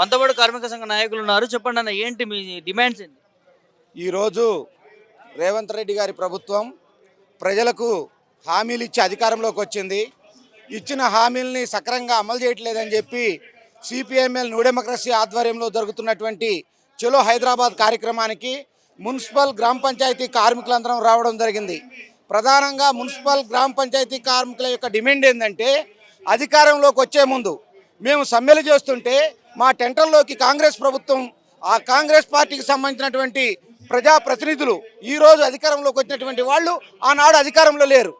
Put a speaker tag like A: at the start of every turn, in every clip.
A: మనతో కార్మిక సంఘ నాయకులు ఉన్నారు. చెప్పండి అన్న ఏంటి మీ డిమాండ్స్ ఏంటి?
B: ఈరోజు రేవంత్ రెడ్డి గారి ప్రభుత్వం ప్రజలకు హామీలు ఇచ్చి అధికారంలోకి వచ్చింది. ఇచ్చిన హామీలని సక్రంగా అమలు చేయట్లేదని చెప్పి సిపిఎంఎల్ న్యూ డెమోక్రసీ ఆధ్వర్యంలో జరుగుతున్నటువంటి చలో హైదరాబాద్ కార్యక్రమానికి మున్సిపల్ గ్రామ పంచాయతీ కార్మికులందరం రావడం జరిగింది. ప్రధానంగా మున్సిపల్ గ్రామ పంచాయతీ కార్మికుల యొక్క డిమాండ్ ఏంటంటే అధికారంలోకి వచ్చే ముందు మేము సమ్మెలు చేస్తుంటే మా టెంటర్లోకి కాంగ్రెస్ ప్రభుత్వం ఆ కాంగ్రెస్ పార్టీకి సంబంధించినటువంటి ప్రజాప్రతినిధులు ఈరోజు అధికారంలోకి వచ్చినటువంటి వాళ్ళు ఆనాడు అధికారంలో లేరు.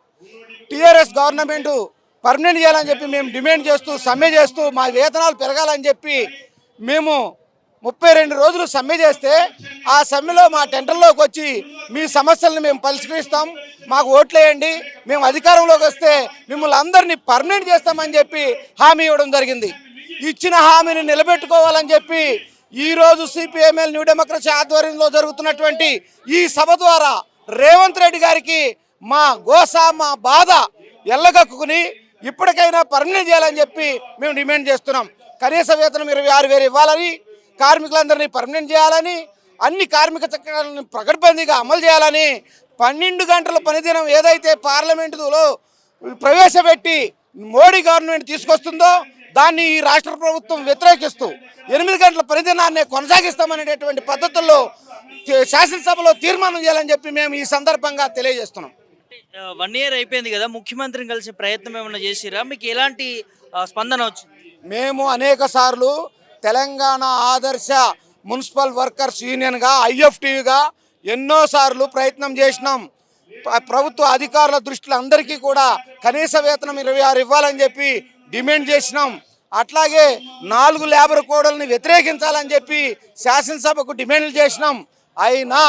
B: టీఆర్ఎస్ గవర్నమెంట్ పర్మనెంట్ చేయాలని చెప్పి మేము డిమాండ్ చేస్తూ సమ్మె చేస్తూ మా వేతనాలు పెరగాలని చెప్పి మేము ముప్పై రెండు రోజులు సమ్మె చేస్తే ఆ సమ్మెలో మా టెంటర్లోకి వచ్చి మీ సమస్యలను మేము పరిష్కరిస్తాం మాకు ఓట్లేయండి మేము అధికారంలోకి వస్తే మిమ్మల్ని అందరినీ పర్మనెంట్ చేస్తామని చెప్పి హామీ ఇవ్వడం జరిగింది. ఇచ్చిన హామీని నిలబెట్టుకోవాలని చెప్పి ఈరోజు సిపిఎంఎల్ న్యూ డెమోక్రసీ ఆధ్వర్యంలో జరుగుతున్నటువంటి ఈ సభ ద్వారా రేవంత్ రెడ్డి గారికి మా గోస మా బాధ ఎల్లగక్కుని ఇప్పటికైనా పర్మినెంట్ చేయాలని చెప్పి మేము డిమాండ్ చేస్తున్నాం. కనీస వేతనం ఇరవై ఆరు వేలు ఇవ్వాలని కార్మికులందరినీ పర్మినెంట్ చేయాలని అన్ని కార్మిక చట్టాలను ప్రకటబందీగా అమలు చేయాలని పన్నెండు గంటల పనిదినం ఏదైతే పార్లమెంటులో ప్రవేశపెట్టి మోడీ గవర్నమెంట్ తీసుకొస్తుందో దాన్ని ఈ రాష్ట్ర ప్రభుత్వం వ్యతిరేకిస్తూ ఎనిమిది గంటల పనిదినాన్ని కొనసాగిస్తామనేటటువంటి పద్ధతుల్లో శాసనసభలో తీర్మానం చేయాలని చెప్పి మేము ఈ సందర్భంగా తెలియజేస్తున్నాం.
A: వన్ ఇయర్ అయిపోయింది కదా ముఖ్యమంత్రిని కలిసే ప్రయత్నం ఏమైనా చేసిరా? మీకు ఎలాంటి స్పందన వచ్చింది?
B: మేము అనేక సార్లు తెలంగాణ ఆదర్శ మున్సిపల్ వర్కర్స్ యూనియన్గా ఐఎఫ్టీగా ఎన్నోసార్లు ప్రయత్నం చేసినాం. ప్రభుత్వ అధికారుల దృష్టిలో అందరికీ కూడా కనీస వేతనం ఇరవై ఆరు ఇవ్వాలని చెప్పి డిమాండ్ చేసినాం. అట్లాగే నాలుగు లేబర్ కోడల్ని వ్యతిరేకించాలని చెప్పి శాసనసభకు డిమాండ్లు చేసినాం. అయినా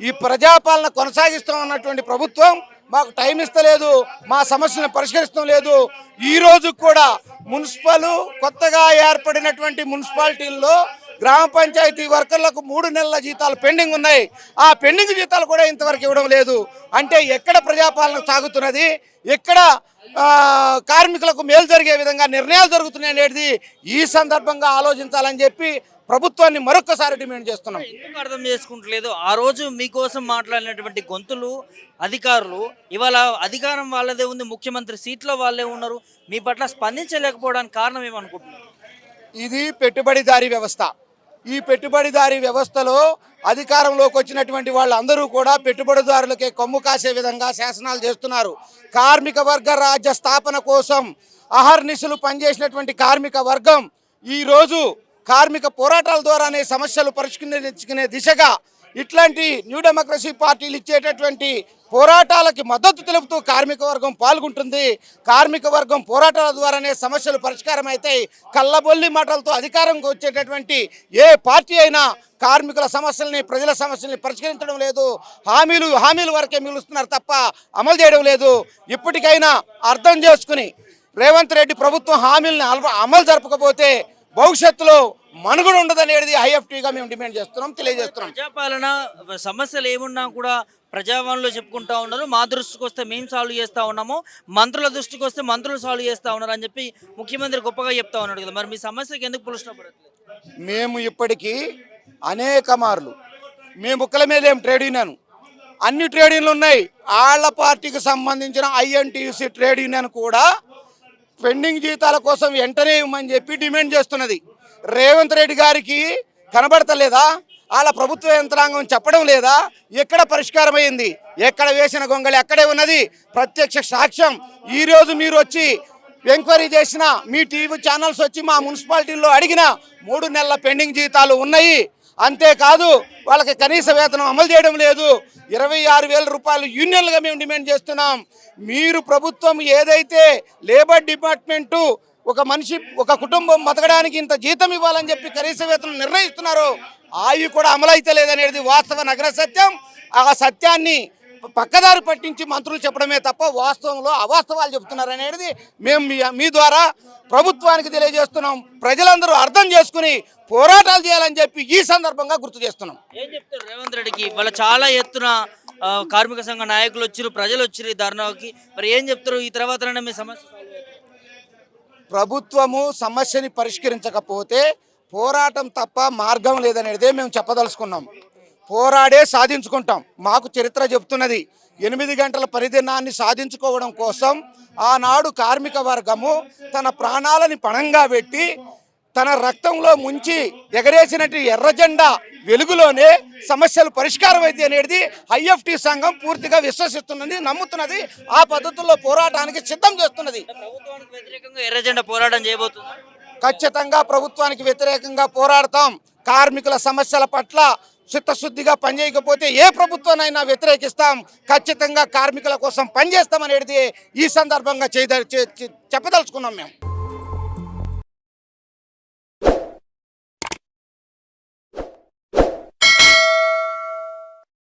B: ఈ ప్రజాపాలన కొనసాగిస్తూ ఉన్నటువంటి ప్రభుత్వం మాకు టైం ఇస్తలేదు మా సమస్యలను పరిష్కరిస్తాం లేదు. ఈ రోజు కూడా మున్సిపల్ కొత్తగా ఏర్పడినటువంటి మున్సిపాలిటీల్లో గ్రామ పంచాయతీ వర్కర్లకు మూడు నెలల జీతాలు పెండింగ్ ఉన్నాయి. ఆ పెండింగ్ జీతాలు కూడా ఇంతవరకు ఇవ్వడం లేదు. అంటే ఎక్కడ ప్రజాపాలన సాగుతున్నది? ఎక్కడ కార్మికులకు మేలు జరిగే విధంగా నిర్ణయాలు జరుగుతున్నాయి అనేది ఈ సందర్భంగా ఆలోచించాలని చెప్పి ప్రభుత్వాన్ని మరొకసారి డిమాండ్ చేస్తున్నాం.
A: ఎందుకు అర్థం చేసుకుంటలేదు? ఆ రోజు మీకోసం మాట్లాడినటువంటి గొంతులు అధికారులు ఇవాళ అధికారం వాళ్ళదే ఉంది ముఖ్యమంత్రి సీట్లో వాళ్ళే ఉన్నారు. మీ పట్ల స్పందించలేకపోవడానికి కారణం ఏమనుకుంటున్నారు?
B: ఇది పెట్టుబడిదారీ వ్యవస్థ. ఈ పెట్టుబడిదారీ వ్యవస్థలో అధికారంలోకి వచ్చినటువంటి వాళ్ళందరూ కూడా పెట్టుబడిదారులకే కొమ్ము కాసే విధంగా శాసనాలు చేస్తున్నారు. కార్మిక వర్గ రాజ్య స్థాపన కోసం అహర్నిశలు పనిచేసినటువంటి కార్మిక వర్గం ఈరోజు కార్మిక పోరాటాల ద్వారానే సమస్యలు పరిష్కరించుకునే దిశగా ఇట్లాంటి న్యూ డెమోక్రసీ పార్టీలు ఇచ్చేటటువంటి పోరాటాలకి మద్దతు తెలుపుతూ కార్మిక వర్గం పాల్గొంటుంది. కార్మిక వర్గం పోరాటాల ద్వారానే సమస్యలు పరిష్కారం అవుతాయి కళ్ళబొల్లి మాటలతో అధికారంకి వచ్చేటటువంటి ఏ పార్టీ అయినా కార్మికుల సమస్యల్ని ప్రజల సమస్యల్ని పరిష్కరించడం లేదు. హామీలు హామీల వరకే మిగులుస్తున్నారు తప్ప అమలు చేయడం లేదు. ఇప్పటికైనా అర్థం చేసుకుని రేవంత్ రెడ్డి ప్రభుత్వం హామీలను అమలు జరపకపోతే భవిష్యత్తులో మనుగడ ఉండదనేది ఐఎఫ్టీగా మేము డిమాండ్ చేస్తున్నాం తెలియజేస్తున్నాం.
A: ప్రజాపాలన సమస్యలు ఏమున్నా కూడా ప్రజాభవన్లో చెప్పుకుంటా ఉన్నారు. మా దృష్టికి వస్తే మేము సాల్వ్ చేస్తా ఉన్నాము. మంత్రుల దృష్టికి వస్తే మంత్రులు సాల్వ్ చేస్తా ఉన్నారు అని చెప్పి ముఖ్యమంత్రి గొప్పగా చెప్తా ఉన్నాడు కదా. మరి మీ సమస్యకి ఎందుకు పులుష్టపడట్లేదు
B: మేము ఇప్పటికీ అనేక మార్లు మేము ముక్కల మీద ఏం ట్రేడ్ యూనియన్ అన్ని ట్రేడ్ యూనియన్లు ఉన్నాయి. ఆళ్ళ పార్టీకి సంబంధించిన ఐఎన్టీయూసీ ట్రేడ్ యూనియన్ కూడా పెండింగ్ జీతాల కోసం వెంటనే ఇవ్వమని చెప్పి డిమాండ్ చేస్తున్నది. రేవంత్ రెడ్డి గారికి కనబడతలేదా? వాళ్ళ ప్రభుత్వ యంత్రాంగం చెప్పడం లేదా? ఎక్కడ పరిష్కారం అయింది ఎక్కడ వేసిన గొంగళి అక్కడే ఉన్నది? ప్రత్యక్ష సాక్ష్యం. ఈరోజు మీరు వచ్చి ఎంక్వైరీ చేసిన మీ టీవీ ఛానల్స్ వచ్చి మా మున్సిపాలిటీల్లో అడిగిన మూడు నెలల పెండింగ్ జీతాలు ఉన్నాయి. అంతేకాదు వాళ్ళకి కనీస వేతనం అమలు చేయడం లేదు. ఇరవై ఆరు వేల రూపాయలు యూనియన్లుగా మేము డిమాండ్ చేస్తున్నాం. మీరు ప్రభుత్వం ఏదైతే లేబర్ డిపార్ట్మెంటు ఒక మనిషి ఒక కుటుంబం బతకడానికి ఇంత జీతం ఇవ్వాలని చెప్పి కనీస వేతనం నిర్ణయిస్తున్నారు అవి కూడా అమలైతే లేదనేది వాస్తవ నగర సత్యం. ఆ సత్యాన్ని పక్కదారి పట్టించి మంత్రులు చెప్పడమే తప్ప వాస్తవంలో అవాస్తవాలు చెబుతున్నారు అనేది మేము మీ- మీ ద్వారా ప్రభుత్వానికి తెలియజేస్తున్నాం. ప్రజలందరూ అర్థం చేసుకుని పోరాటాలు చేయాలని చెప్పి ఈ సందర్భంగా గుర్తు చేస్తున్నాం.
A: ఏం చెప్తారు రేవంత్ రెడ్డికి? వాళ్ళ చాలా ఎత్తున కార్మిక సంఘ నాయకులు వచ్చారు ప్రజలు వచ్చారు ఈ ధర్నాకి. మరి ఏం చెప్తారు? ఈ తర్వాత మీ సమస్య?
B: ప్రభుత్వము సమస్యని పరిష్కరించకపోతే పోరాటం తప్ప మార్గం లేదనేదే మేము చెప్పదలుచుకున్నాం. పోరాడే సాధించుకుంటాం. మాకు చరిత్ర చెబుతున్నది ఎనిమిది గంటల పరిదినాన్ని సాధించుకోవడం కోసం ఆనాడు కార్మిక వర్గము తన ప్రాణాలని పణంగా పెట్టి తన రక్తంలో ముంచి ఎగరేసినట్టు ఎర్రజెండా వెలుగులోనే సమస్యలు పరిష్కారం అయితే అనేది ఐఎఫ్టి సంఘం పూర్తిగా విశ్వసిస్తున్నది నమ్ముతున్నది ఆ పద్ధతుల్లో పోరాటానికి సిద్ధం చేస్తున్నది.
A: ఎర్రజెండా పోరాటం చేయబోతుంది?
B: ఖచ్చితంగా ప్రభుత్వానికి వ్యతిరేకంగా పోరాడతాం. కార్మికుల సమస్యల పట్ల చిత్తశుద్ధిగా పనిచేయకపోతే ఏ ప్రభుత్వానైనా వ్యతిరేకిస్తాం. ఖచ్చితంగా కార్మికుల కోసం పనిచేస్తామనేది ఈ సందర్భంగా చేయద చెప్పదలుచుకున్నాం మేము.